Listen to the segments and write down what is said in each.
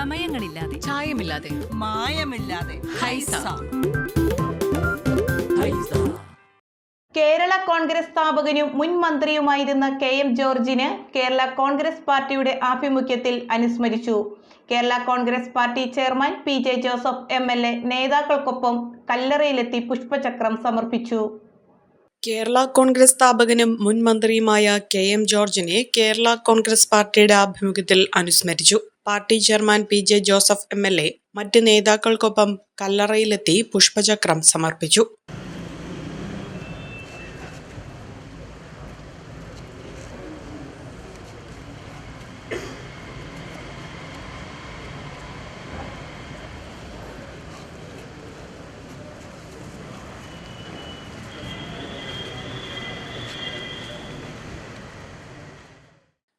ചമയങ്ങളില്ലാതെ ചായമില്ലാതെ. മായമില്ലാതെ. ഹൈസ. കേരള കോൺഗ്രസ് സ്ഥാപകനും മുൻ മന്ത്രിയുമായിരുന്ന K M ജോർജിന് കേരള കോൺഗ്രസ് പാർട്ടിയുടെ ആഭിമുഖ്യത്തിൽ അനുസ്മരിച്ചു. Kerala Congress party chairman P J Joseph M L A നേതാക്കൾക്കൊപ്പം കല്ലറയിലെത്തി പുഷ്പചക്രം സമർപ്പിച്ചു. കേരള കോൺഗ്രസ് സ്ഥാപകനും മുൻ മന്ത്രിയുമായ കെ എം ജോർജിനെ കേരള കോൺഗ്രസ് പാർട്ടിയുടെ ആഭിമുഖ്യത്തിൽ അനുസ്മരിച്ചു. Party chairman P J Joseph M L A മറ്റ് നേതാക്കൾക്കൊപ്പം കല്ലറയിലെത്തി പുഷ്പചക്രം സമർപ്പിച്ചു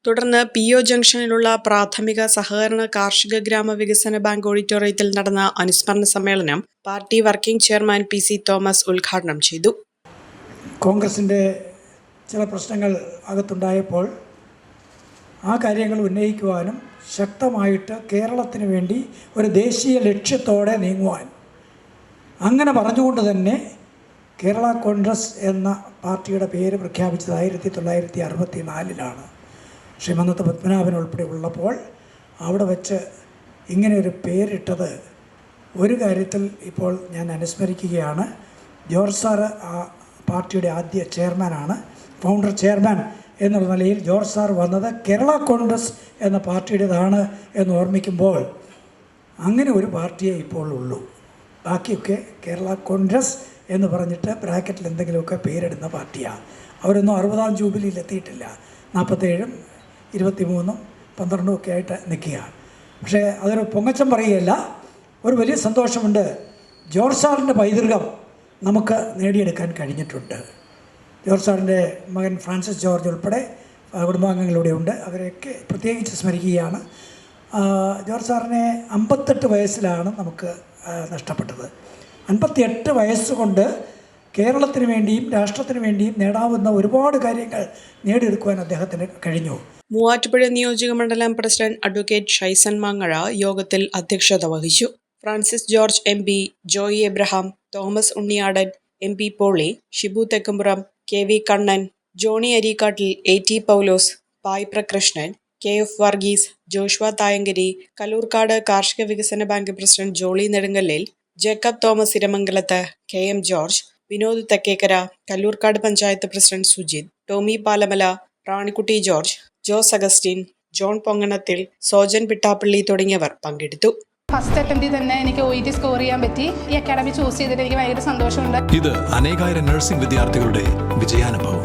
തുടർന്ന് പി ഒ ജംഗ്ഷനിലുള്ള പ്രാഥമിക സഹകരണ കാർഷിക ഗ്രാമ വികസന ബാങ്ക് ഓഡിറ്റോറിയത്തിൽ നടന്ന അനുസ്മരണ സമ്മേളനം party working chairman P C Thomas ഉദ്ഘാടനം ചെയ്തു. കോൺഗ്രസിന്റെ ചില പ്രശ്നങ്ങൾ അകത്തുണ്ടായപ്പോൾ ആ കാര്യങ്ങൾ ഉന്നയിക്കുവാനും ശക്തമായിട്ട് കേരളത്തിന് വേണ്ടി ഒരു ദേശീയ ലക്ഷ്യത്തോടെ നീങ്ങുവാൻ. അങ്ങനെ പറഞ്ഞുകൊണ്ട് തന്നെ കേരള കോൺഗ്രസ് എന്ന പാർട്ടിയുടെ പേര് പ്രഖ്യാപിച്ചത് ആയിരത്തി തൊള്ളായിരത്തി അറുപത്തി നാലിലാണ് ശ്രീമന്തത്ത് പത്മനാഭൻ ഉൾപ്പെടെ ഉള്ളപ്പോൾ അവിടെ വച്ച് ഇങ്ങനെ ഒരു പേരിട്ടത് ഒരു കാര്യത്തിൽ ഇപ്പോൾ ഞാൻ അനുസ്മരിക്കുകയാണ്. ജോർജ് സാറ് ആ പാർട്ടിയുടെ ആദ്യ ചെയർമാനാണ് ഫൗണ്ടർ ചെയർമാൻ എന്നുള്ള നിലയിൽ ജോർജ് സാർ വന്നത് കേരള കോൺഗ്രസ് എന്ന പാർട്ടിയുടേതാണ് എന്ന് ഓർമ്മിക്കുമ്പോൾ അങ്ങനെ ഒരു പാർട്ടിയെ ഇപ്പോൾ ഉള്ളൂ. ബാക്കിയൊക്കെ കേരള കോൺഗ്രസ് എന്ന് പറഞ്ഞിട്ട് ബ്രാക്കറ്റിൽ എന്തെങ്കിലുമൊക്കെ പേരിടുന്ന പാർട്ടിയാണ്. അവരൊന്നും അറുപതാം ജൂബിലിയിൽ എത്തിയിട്ടില്ല. നാൽപ്പത്തേഴും ഇരുപത്തിമൂന്നും പന്ത്രണ്ടും ഒക്കെ ആയിട്ട് നിൽക്കുകയാണ്. പക്ഷേ അതൊരു പൊങ്ങച്ചം പറയുകയല്ല. ഒരു വലിയ സന്തോഷമുണ്ട്. ജോർജ് സാറിന്റെ പൈതൃകം നമുക്ക് നേടിയെടുക്കാൻ കഴിഞ്ഞിട്ടുണ്ട്. ജോർജ് സാറിന്റെ മകൻ ഫ്രാൻസിസ് ജോർജ് ഉൾപ്പെടെ ഉണ്ട്. അവരെയൊക്കെ പ്രത്യേകിച്ച് സ്മരിക്കുകയാണ്. ജോർജ് സാറിനെ അമ്പത്തെട്ട് വയസ്സിലാണ് നമുക്ക് നഷ്ടപ്പെട്ടത്. അൻപത്തിയെട്ട് വയസ്സുകൊണ്ട് കേരളത്തിന് വേണ്ടിയും രാഷ്ട്രത്തിന് വേണ്ടിയും നേടാവുന്ന ഒരുപാട് കാര്യങ്ങൾ നേടിയെടുക്കുവാൻ അദ്ദേഹത്തിന് കഴിഞ്ഞു. മൂവാറ്റുപുഴ നിയോജക മണ്ഡലം പ്രസിഡന്റ് അഡ്വക്കേറ്റ് ഷൈസൻ മാങ്ങഴ യോഗത്തിൽ അധ്യക്ഷത വഹിച്ചു. Francis George M P Joy Abraham Thomas Unniyadan M P Poly Shibu Thekkumpuram K V Kannan Johnny Areekattil A T Paulose പായ് പ്രകൃഷ്ണൻ K F Varghese Joshua Thayankari Kalloorkad കാർഷിക വികസന bank president Jolly Nedumkallil Jacob Thomas Iramangalath K M George Vinod Thekkekara Kalloorkad panchayat president Sujith Tommy Palamala Ranikutty George Jose Augustine John Ponganathil Sojan Pittappilly തുടങ്ങിയവർ പങ്കെടുത്തു. First അറ്റംപ്റ്റിൽ തന്നെ എനിക്ക് O T score ചെയ്യാൻ പറ്റി. ഈ academy choose ചെയ്തിട്ട് എനിക്ക് ഭയങ്കര സന്തോഷമുണ്ട്. ഇത് അനേകായിരം നഴ്സിംഗ് വിദ്യാർത്ഥികളുടെ വിജയാനുഭവം.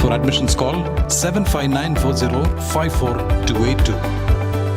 For admissions call seven five nine four zero five four two eight two